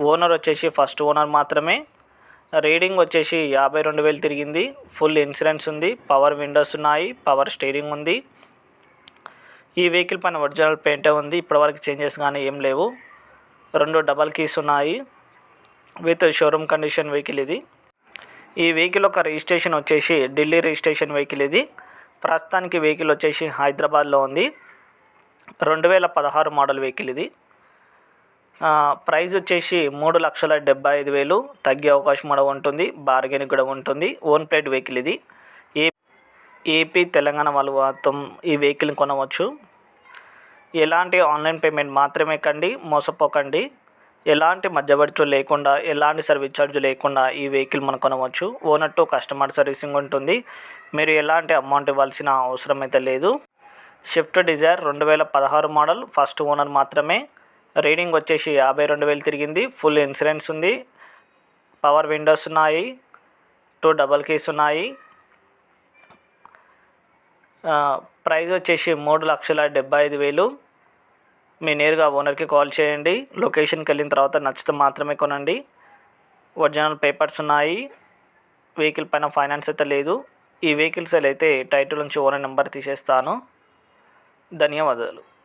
Owner వచ్చేసి first owner మాత్రమే. Reading వచ్చేసి యాభై రెండు వేలు తిరిగింది. ఫుల్ ఇన్సూరెన్స్ ఉంది. పవర్ విండోస్ ఉన్నాయి. పవర్ స్టీరింగ్ ఉంది. ఈ వెహికల్ పైన ఒరిజినల్ పెయింటే ఉంది. ఇప్పటివరకు చేంజెస్ కానీ ఏం లేవు. రెండు డబల్ కీస్ ఉన్నాయి. విత్ షోరూమ్ కండిషన్ వెహికల్ ఇది. ఈ వెహికల్ ఒక రిజిస్ట్రేషన్ వచ్చేసి ఢిల్లీ రిజిస్ట్రేషన్ వెహికల్ ఇది. ప్రస్తుతానికి వెహికల్ వచ్చేసి హైదరాబాద్లో ఉంది. రెండు వేల పదహారు మోడల్ వెహికల్ ఇది. ప్రైజ్ వచ్చేసి మూడు లక్షల డెబ్బై ఐదు వేలు. తగ్గే అవకాశం కూడా ఉంటుంది. బార్గెన్ కూడా ఉంటుంది. ఓన్ ప్లేట్ వెహికల్ ఇది. ఏ ఏపీ తెలంగాణ వాళ్ళు మొత్తం ఈ వెహికల్ని కొనవచ్చు. ఎలాంటి ఆన్లైన్ పేమెంట్ మాత్రమే కండి మోసపోకండి. ఎలాంటి మధ్యవర్తులు లేకుండా ఎలాంటి సర్వీస్ ఛార్జ్ లేకుండా ఈ వెహికల్ మనం కొనవచ్చు. ఓనర్ టు కస్టమర్ సర్వీసింగ్ ఉంటుంది. మీరు ఎలాంటి అమౌంట్ ఇవ్వాల్సిన అవసరం అయితే లేదు. షిఫ్ట్ డిజైర్ రెండు వేల పదహారు మోడల్ ఫస్ట్ ఓనర్ మాత్రమే. రీడింగ్ వచ్చేసి యాభై రెండు వేలు తిరిగింది. ఫుల్ ఇన్సూరెన్స్ ఉంది. పవర్ విండోస్ ఉన్నాయి. టూ డబల్ కీస్ ఉన్నాయి. ప్రైస్ వచ్చేసి మూడు లక్షల డెబ్బై ఐదు వేలు. మీ నేరుగా ఓనర్కి కాల్ చేయండి. లొకేషన్కి వెళ్ళిన తర్వాత నచ్చితే మాత్రమే కొనండి. ఒరిజినల్ పేపర్స్ ఉన్నాయి. వెహికల్ పైన ఫైనాన్స్ అయితే లేదు. ఈ వెహికల్స్ అయితే టైటిల్ నుంచి ఓనర్ నెంబర్ తీసేస్తాను. ధన్యవాదాలు.